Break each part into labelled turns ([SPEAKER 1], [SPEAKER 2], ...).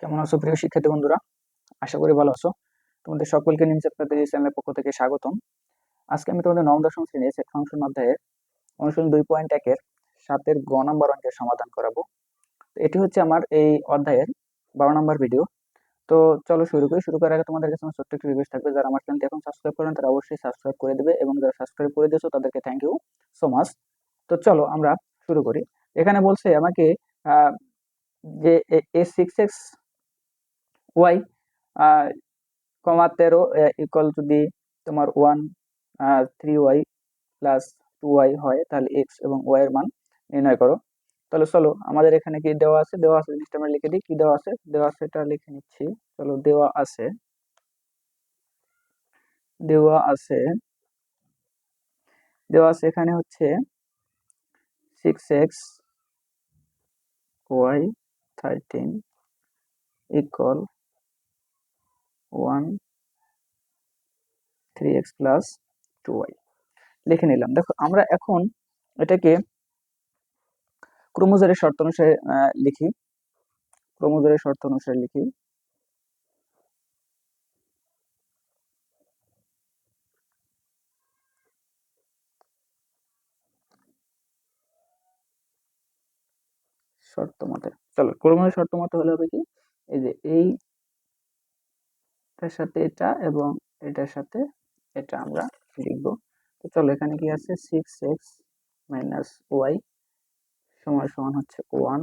[SPEAKER 1] কেমন আছো প্রিয় শিক্ষার্থী বন্ধুরা? আশা করি ভালো আছো। তোমাদের সকলকে নিম চ্যাপ্টারদের এই চ্যানেলের পক্ষ থেকে স্বাগতম। আজকে আমি তোমাদের নবম, দশম শ্রেণির সেট ফাংশন অধ্যায়ের অনুশীলন দুই পয়েন্ট একের সাতের গ নম্বর অঙ্কের সমাধান করাবো। এটি হচ্ছে আমার এই অধ্যায়ের বারো নম্বর ভিডিও তো চলো শুরু করি। শুরু করার আগে তোমাদের কাছে ছোট্ট একটি রিকোয়েস্ট থাকবে। যারা আমার চ্যানেলটি এখন সাবস্ক্রাইব করেন, তারা অবশ্যই সাবস্ক্রাইব করে দেবে এবং যারা সাবস্ক্রাইব করে দিয়েছ, তাদেরকে থ্যাংক ইউ সো মাচ তো চলো আমরা শুরু করি। এখানে বলছে আমাকে যে এ সিক্স এক্স ওয়াই কমা তেরো ইকুয়াল টু দি তোমার one three y plus two y হয়, তাহলে এক্স এবং ওয়াই এর মান নির্ণয় করো। তাহলে চলো, আমাদের এখানে কি দেওয়া আছে? দেওয়া আছে, জিনিসটা আমরা লিখে দিই। কি দেওয়া আছে? দেওয়া আছে, এটা লিখে নিচ্ছি। চলো, দেওয়া আছে। দেওয়া আছে। দেওয়া আছে এখানে হচ্ছে six x y thirteen equal one three x plus two লিখে নিলাম। দেখো, আমরা এখন এটাকে ক্রোমোজোরের শর্ত অনুসারে লিখি। ক্রোমোজোরের শর্ত অনুসারে লিখি। শর্ত মতে। চলো ক্রোমোজোরের শর্ত মতে হলে হবে কি? এই যে এই এটার সাথে এটা এবং এটার সাথে এটা আমরা লিখব। তো চলো এখানে কি আছে? সিক্স এক্স মাইনাস ওয়াই সমান সমান হচ্ছে ওয়ান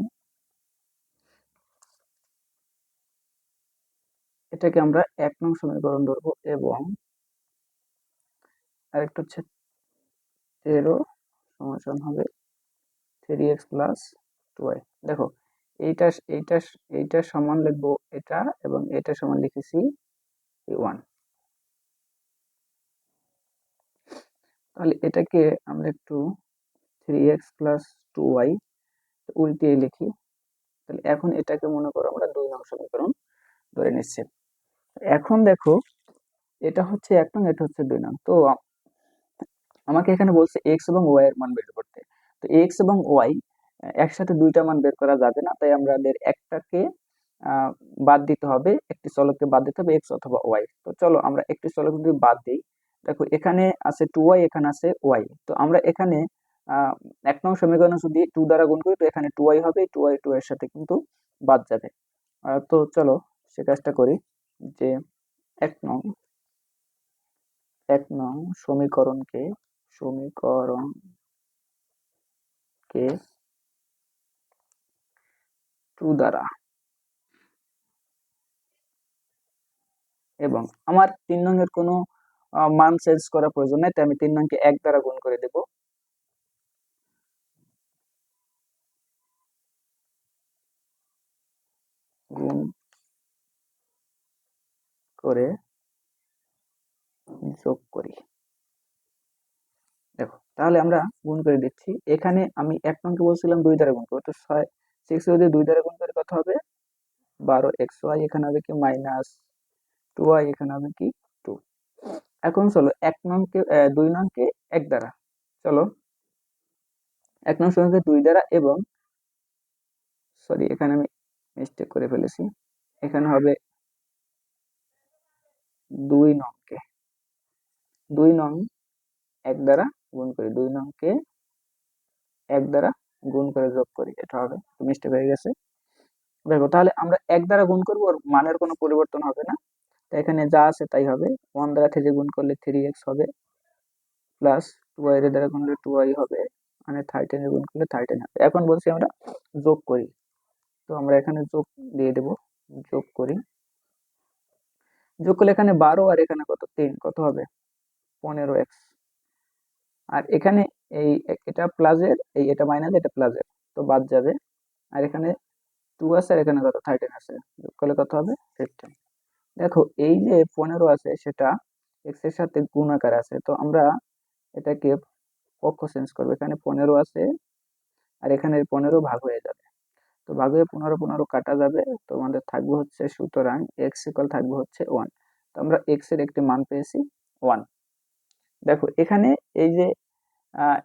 [SPEAKER 1] এটাকে আমরা এক নং সমীকরণ ধরবো এবং আরেকটা হচ্ছে তেরো সমান হবে three x plus two y দেখো, এইটা এইটা এইটা সমান লিখব এটা এবং এটা সমান লিখেছি ওয়ান তাহলে এটাকে আমরা একটু three x plus two y উল্টিয়ে লিখি। তাহলে এখন এটাকে মনে করো আমরা দুই নং সমীকরণ ধরে নিচ্ছি। এখন দেখো এটা হচ্ছে এক নং এটা হচ্ছে দুই নং। তো আমাকে এখানে বলছে এক্স এবং ওয়াই এর মান বের করতে। তো এক্স এবং ওয়াই একসাথে দুইটা মান বের করা যাবে না। তাই আমাদের একটাকে আহ, বাদ দিতে হবে, একটি চলককে বাদ দিতে হবে এক্স অথবা ওয়াই তো চলো আমরা একটি চলক যদি বাদ দিই, দেখো এখানে আছে টু ওয়াই এখানে আছে ওয়াই তো আমরা এখানে এক নং সমীকরণ যদি টু দ্বারা গুণ করি, তো এখানে টু ওয়াই হবে টু ওয়াই টু এর সাথে কিন্তু বাদ যাবে। তো চলো সে কাজটা করি যে এক নং এক নং সমীকরণকে সমীকরণকে টু দ্বারা এবং আমার তিন নংয়ের কোনো মান চেঞ্জ করার প্রয়োজন নেই, তাই আমি তিন নংকে এক দ্বারা গুণ করে দেব। গুণ করে যোগ করি। দেখো, তাহলে আমরা গুণ করে দিচ্ছি। এখানে আমি এক নংকে বলছিলাম দুই দ্বারা গুণ করব, তো ছয় সিক্স যদি দুই দ্বারা গুণ করে কত হবে, বারো এক্স ওয়াই এখানে হবে কি মাইনাস টু ওয়াই এখানে হবে কি? টু এখন চলো, এক নংকে দুই নংকে এক দ্বারা। চলো। এক নং সংখ্যাকে দুই দ্বারা এবং সরি, এখানে আমি মিস্টেক করে ফেলেছি। এখানে হবে দুই নংকে। দুই নং এক দ্বারা গুণ করি। দুই নংকে এক দ্বারা গুণ করে যোগ করি। এটা হবে মিস্টেক হয়ে গেছে। দেখো, তাহলে আমরা এক দ্বারা গুণ করব, ওর মানের কোনো পরিবর্তন হবে না। তো এখানে যা আছে তাই হবে। ওয়ান দ্বারা থ্রি গুণ করলে থ্রি এক্স হবে। প্লাস টু ওয়াই দ্বারা গুণ করলে টু ওয়াই হবে। মানে থার্টিন এর গুণ করলে থার্টিন হবে। এখন বলছি আমরা যোগ করি। তো আমরা এখানে যোগ দিয়ে দেব। যোগ করি। যোগ করলে এখানে বারো আর এখানে কত? তিন। কত হবে? পনেরো এক্স আর এখানে এই এটা প্লাসের এই এটা মাইনাস এটা প্লাসের তো বাদ যাবে। আর এখানে টু আছে আর এখানে কত? থার্টিন আছে। যোগ করলে কত হবে? ফিফটিন দেখো, এই যে পনেরো আছে, সেটা এক্সের সাথে গুণ আকারে আছে। তো আমরা এটাকে পক্ষ চেঞ্জ করব। এখানে পনেরো আছে আর এখানে পনেরো ভাগ হয়ে যাবে। তো ভাগ হয়ে পনেরো পনেরো কাটা যাবে। তো আমাদের থাকবে হচ্ছে, সুতরাং এক্স ইকুয়াল থাকবে হচ্ছে ওয়ান তো আমরা এক্সের একটি মান পেয়েছি ওয়ান দেখো, এখানে এই যে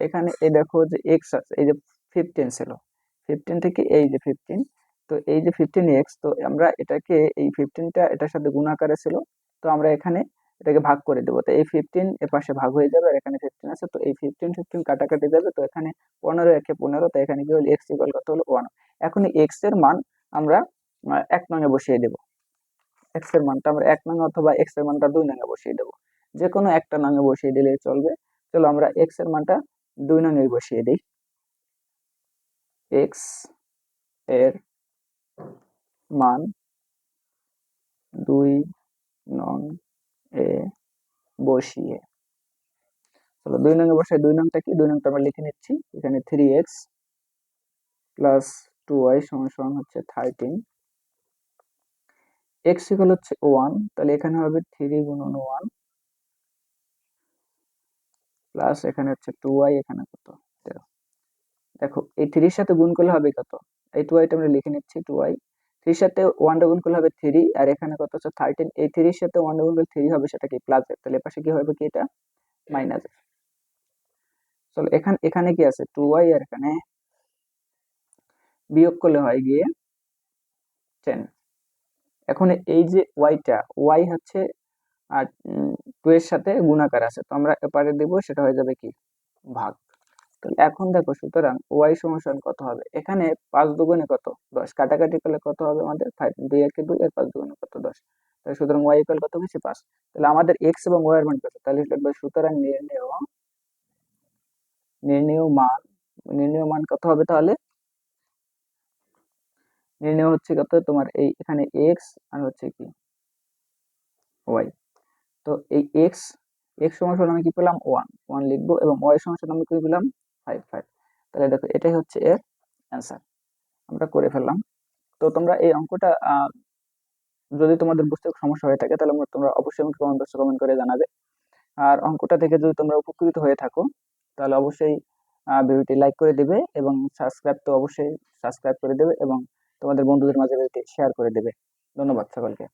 [SPEAKER 1] এখানে এই দেখো যে এক্স আছে, এই যে ফিফটিন ছিল। ফিফটিন থেকে এই যে ফিফটিন তো এই যে ফিফটিন এক্স তো আমরা এটাকে এই ফিফটিনটা এটার সাথে গুণ আকারে ছিল, তো আমরা এখানে এটাকে ভাগ করে দেবো। তো এই ফিফটিন এ পাশে ভাগ হয়ে যাবে আর এখানে ফিফটিন আছে, তো এই ফিফটিন ফিফটিন কাটাকাটি যাবে, তো এখানে পনেরো একে পনেরো, তো এখানে কি হলো এক্স ইকুয়াল কত হলো ওয়ান এখন এক্সের মান আমরা এক নঙে বসিয়ে দেবো। এক্সের মানটা আমরা এক নঙে অথবা এক্সের মানটা দুই নঙে বসিয়ে দেবো। যে কোনো একটা নঙে বসিয়ে দিলে চলবে। চলো আমরা এক্সের মানটা দুই নঙে বসিয়ে দিই। এক্সের মান দুই নং এ বসিয়ে। চলো দুই নং এ বসে দুই নংটা কি? দুই নংটা আমরা লিখে নিচ্ছি। এখানে three x plus two y সমান সমান হচ্ছে থার্টিন এক্স ইকুয়াল হচ্ছে ওয়ান তাহলে এখানে হবে থ্রি গুণন ওয়ান প্লাস এখানে হচ্ছে টু ওয়াই এখানে কত? দেখো, এই থ্রির সাথে গুণ করলে হবে কত? এই টু ওয়াইটা আমরা লিখে নিচ্ছি টু ওয়াই থ্রির সাথে ওয়ানটা গুণ করলে হবে থ্রি আর এখানে কত হচ্ছে থার্টিন এই থ্রির সাথে ওয়ানটা গুণ করলে থ্রি হবে সেটা কি প্লাস তাহলে এপাশে কি হবে কি এটা? মাইনাস চলো এখানে এখানে কি আছে? টু ওয়াই আর এখানে বিয়োগ করলে হয় গিয়ে টেন এখন এই যে ওয়াইটা ওয়াই হচ্ছে, আর টু এর সাথে গুণাকার আছে। তো আমরা এপারে দেব, সেটা হয়ে যাবে কি? ভাগ। তাহলে এখন দেখো সুতরাং ওয়াই সমান কত হবে? এখানে পাঁচ দুগুণে কত? দশ। কাটাকাটি করলে কত হবে আমাদের? ফাইভ দুই একে দুই আর পাঁচ দুগুণে কত? দশ। তাহলে সুতরাং ওয়াই ইকুয়াল কত হয়েছে? পাঁচ। তাহলে আমাদের এক্স এবং ওয়াই এর মান কত? তাহলে লিখবে সুতরাং নির্ণেয় নির্ণেয় মান নির্ণেয় মান কত হবে তাহলে? নির্ণয় হচ্ছে কত? তোমার এই এখানে এক্স আর হচ্ছে কি? ওয়াই তো এই এক্স এক্স সমান আমি কি পেলাম? ওয়ান ওয়ান লিখব এবং ওয়াই সমান আমি কি পেলাম? ফাইভ ফাইভ তাহলে দেখো, এটাই হচ্ছে এর অ্যান্সার আমরা করে ফেললাম। তো তোমরা এই অঙ্কটা যদি তোমাদের বুঝতে সমস্যা হয়ে থাকে, তাহলে তোমরা অবশ্যই আমাকে কমেন্ট বক্সে কমেন্ট করে জানাবে। আর অঙ্কটা থেকে যদি তোমরা উপকৃত হয়ে থাকো, তাহলে অবশ্যই ভিডিওটি লাইক করে দেবে এবং সাবস্ক্রাইব তো অবশ্যই সাবস্ক্রাইব করে দেবে এবং তোমাদের বন্ধুদের মাঝে শেয়ার করে দেবে। ধন্যবাদ সকলকে।